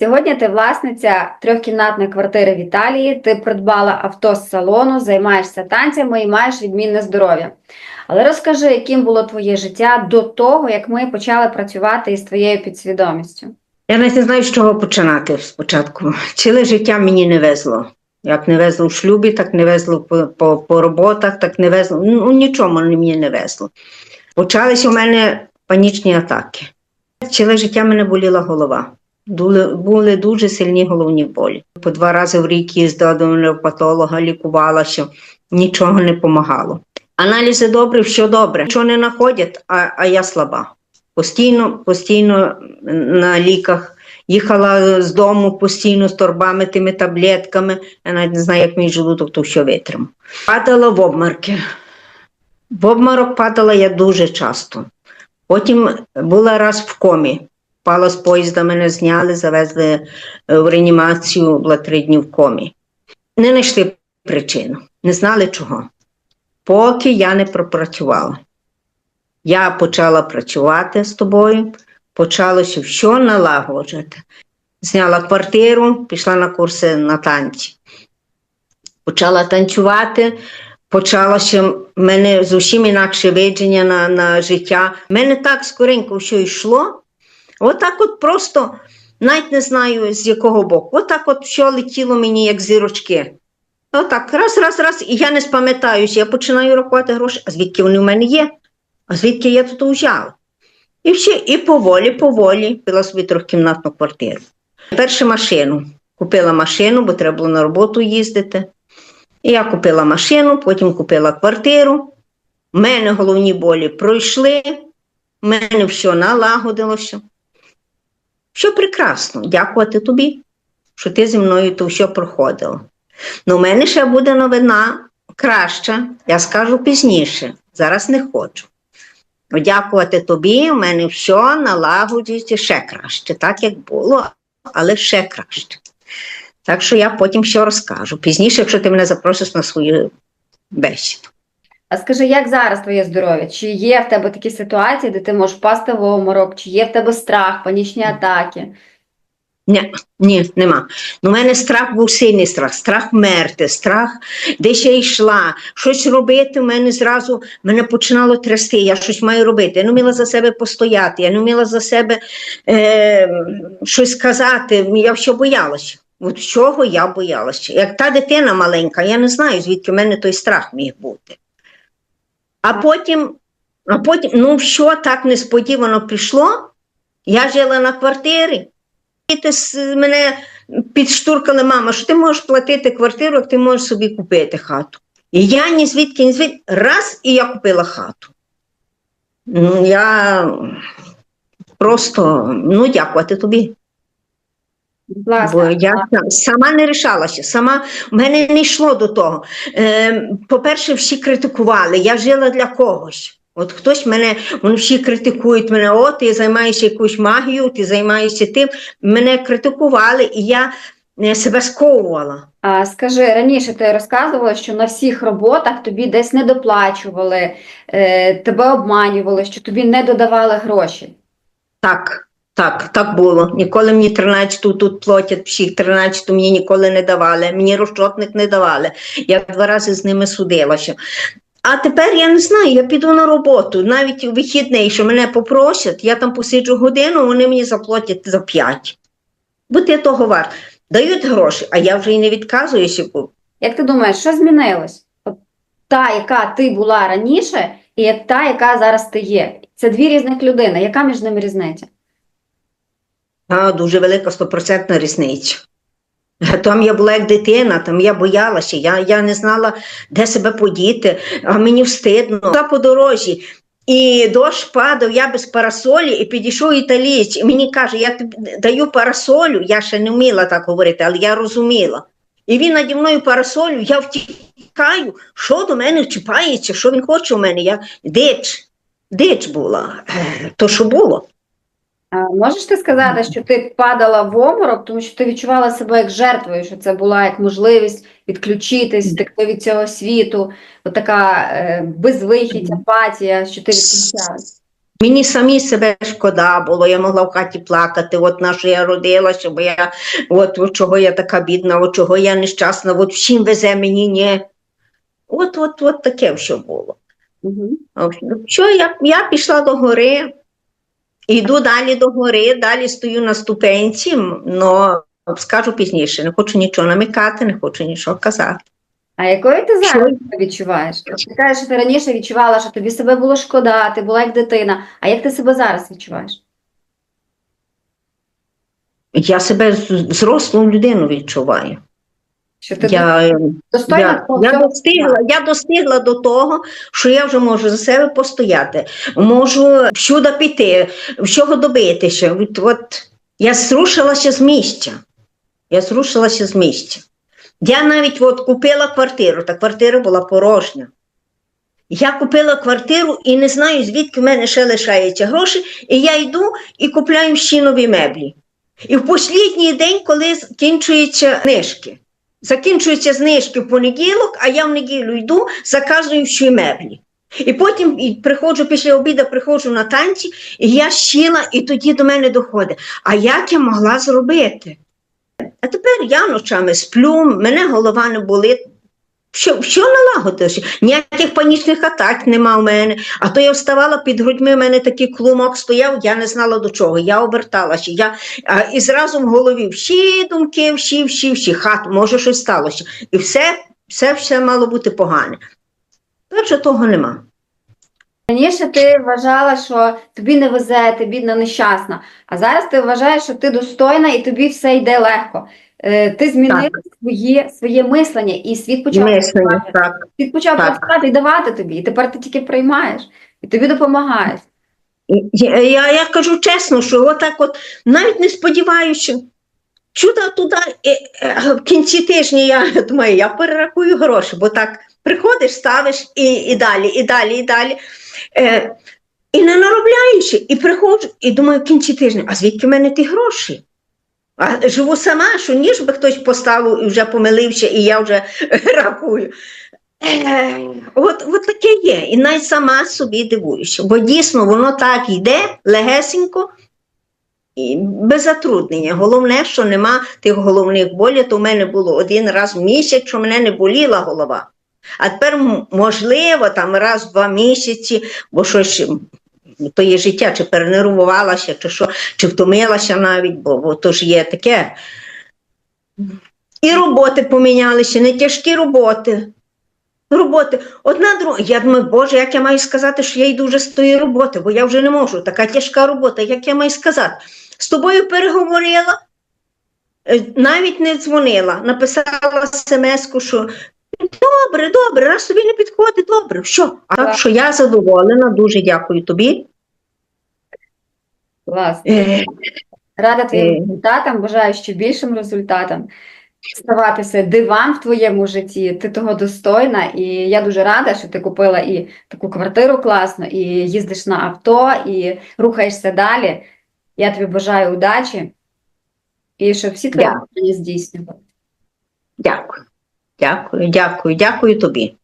Сьогодні ти власниця трьохкімнатної квартири в Італії. Ти придбала авто з салону, займаєшся танцями і маєш відмінне здоров'я. Але розкажи, яким було твоє життя до того, як ми почали працювати із твоєю підсвідомістю. Я навіть не знаю, з чого починати спочатку. Ціле життя мені не везло. Як не везло в шлюбі, так не везло по, по, по роботах, так не везло. Ну, нічому мені не везло. Почалися у мене панічні атаки. Ціле життя мене боліла голова. Були, дуже сильні головні болі. По два рази в рік їздила до невропатолога, лікувалася, нічого не допомагало. Аналізи добре, все добре. Що не знаходять, а, а я слаба. Постійно, постійно на ліках. Їхала з дому постійно з торбами, тими таблетками. Я навіть не знаю, як мій желудок то що витримав. Падала в обморки. В обморок падала я дуже часто. Потім була раз в комі. Впала з поїзда, мене зняли, завезли е, в реанімацію, була три дні в комі. Не знайшли причину, не знали чого. Поки я не пропрацювала. Я почала працювати з тобою, почалося все налагоджувати. Зняла квартиру, пішла на курси на танці. Почала танцювати, почалося в мене зовсім інакше видіння на, на життя. У мене так скоренько все йшло. Отак от просто, навіть не знаю з якого боку. Отак от все летіло мені, як зірочки. Отак, раз, раз, раз, і я не спам'ятаюся, я починаю рахувати гроші, а звідки вони в мене є? А звідки я тут взяла? І все, і поволі, поволі купила собі трьохкімнатну квартиру. Першу машину. Купила машину, бо треба було на роботу їздити. І я купила машину, потім купила квартиру. У мене головні болі пройшли, в мене все налагодилося. Все прекрасно, дякувати тобі, що ти зі мною то все проходила. Ну, у мене ще буде новина краща, я скажу пізніше. Зараз не хочу. Дякувати тобі, у мене все налагоджується ще краще, так як було, але ще краще. Так що я потім все розкажу. Пізніше, якщо ти мене запросиш на свою бесіду. А скажи, як зараз твоє здоров'я? Чи є в тебе такі ситуації, де ти можеш впасти в обморок, чи є в тебе страх, панічні атаки? Ні, ні, нема. Ну, У мене страх був сильний страх, страх мерти, страх, десь я йшла, щось робити, у мене зразу мене починало трясти, я щось маю робити. Я не вміла за себе постояти, я не вміла за себе е, щось сказати, я все боялася. От чого я боялася. Як та дитина маленька, я не знаю, звідки в мене той страх міг бути. А потім, а потім, ну що так несподівано пішло? Я жила на квартирі. Діти мене підштуркали, мама, що ти можеш платити квартиру, як ти можеш собі купити хату. І я ні звідки, ні звідки, раз і я купила хату. Ну, я просто ну, дякувати тобі. Бо я сама не рішалася, сама в мене не йшло до того. Е, по-перше, всі критикували, я жила для когось. От хтось мене, вони всі критикують мене, о, ти займаєшся якоюсь магією, ти займаєшся тим. Мене критикували, і я е, себе сковувала. А скажи, раніше ти розказувала, що на всіх роботах тобі десь не доплачували, е, тебе обманювали, що тобі не додавали гроші. Так, так, так було. Ніколи мені 13 тут платять, всіх 13 мені ніколи не давали, мені розчотник не давали. Я два рази з ними судилася. А тепер я не знаю, я піду на роботу, навіть у вихідний, що мене попросять, я там посиджу годину, вони мені заплатять за 5. Будьте того варт. Дають гроші, а я вже і не відказуюся. Як ти думаєш, що змінилось? Та, яка ти була раніше, і та, яка зараз ти є. Це дві різних людини. Яка між ними різниця? А, дуже велика стопроцентна різниця. Там я була як дитина, там я боялася, я, я не знала, де себе подіти, а мені встидно. Я по дорожі. І дощ падав, я без парасолі, і підійшов італієць, і мені каже, я тобі даю парасолю, я ще не вміла так говорити, але я розуміла. І він наді мною парасолю, я втікаю, що до мене вчіпається, що він хоче у мене. Я дич, дич була, Е, то що було. Можеш ти сказати, що ти падала в обморок, тому що ти відчувала себе як жертвою, що це була як можливість відключитись, втекти від цього світу, от така е, безвихідь, апатія, що ти відключалась? Мені самі себе шкода було, я могла в хаті плакати, от на що я родилася, бо я от, от чого я така бідна, от чого я нещасна, от всім везе мені ні. От, от, от таке все було. Угу. Що я, я пішла до гори, йду далі до гори, далі стою на ступенці, але скажу пізніше, не хочу нічого намикати, не хочу нічого казати. А якою ти зараз Що? відчуваєш? Ти кажеш, що ти раніше відчувала, що тобі себе було шкода, ти була як дитина. А як ти себе зараз відчуваєш? Я себе зрослу людину відчуваю. Що ти Я, достойна я, я, достигла, я достигла до того, що я вже можу за себе постояти, можу всюди піти, всього добитися. От, от, я зрушилася з місця. Я зрушилася з місця. Я навіть от купила квартиру, та квартира була порожня. Я купила квартиру і не знаю, звідки в мене ще лишаються гроші, і я йду і купляю ще нові меблі. І в останній день, коли закінчуються книжки, закінчуються знижки в понеділок, а я в неділю йду, заказую ще меблі. І потім і приходжу після обіду, приходжу на танці, і я щила, і тоді до мене доходить. А як я могла зробити? А тепер я ночами сплю, мене голова не болить. Що, що налагодилося? Ніяких панічних атак нема в мене. А то я вставала під грудьми, в мене такий клумок стояв, я не знала до чого. Я оберталася. Я, а, і зразу в голові всі думки, всі, всі, всі, хат, може щось сталося. І все, все, все мало бути погане. Перше того нема. Раніше ти вважала, що тобі не везе, ти бідна, нещасна. А зараз ти вважаєш, що ти достойна і тобі все йде легко. Е, Ти змінив своє, своє мислення, і світ почав Мислення, працювати. так. Світ почав Так. працювати і давати тобі. І тепер ти тільки приймаєш, і тобі допомагаєш. Я, я, я кажу чесно, що отак от навіть не сподіваюся. Чудо туди е, е, в кінці тижня я думаю, я перерахую гроші, бо так приходиш, ставиш і, і далі, і далі, і далі. Е, і не наробляючи, і приходжу, і думаю, в кінці тижня, а звідки в мене ті гроші? А живу сама, що ніж би хтось поставив і вже помилився, і я вже рахую. Е, от, от таке є. І навіть сама собі дивуюся, бо дійсно воно так йде легесенько і без затруднення. Головне, що нема тих головних болів, то в мене було один раз в місяць, що мене не боліла голова. А тепер, можливо, там раз в два місяці, бо щось. То є життя, чи перенервувалася, чи що, чи втомилася навіть, бо, бо то ж є таке. І роботи помінялися, не тяжкі роботи. Роботи. Одна друга. Я думаю, Боже, як я маю сказати, що я йду вже з тої роботи, бо я вже не можу. Така тяжка робота, як я маю сказати? З тобою переговорила, е, навіть не дзвонила, написала смс-ку, що добре, добре, раз тобі не підходить, добре. Що? А так, що я задоволена, дуже дякую тобі. Клас. Е, Рада твоїм Е. результатам, бажаю ще більшим результатам. Ставатися диван в твоєму житті, ти того достойна, і я дуже рада, що ти купила і таку квартиру класну, і їздиш на авто, і рухаєшся далі. Я тобі бажаю удачі і щоб всі твої здійснювали. Дякую. Дякую, дякую, дякую тобі.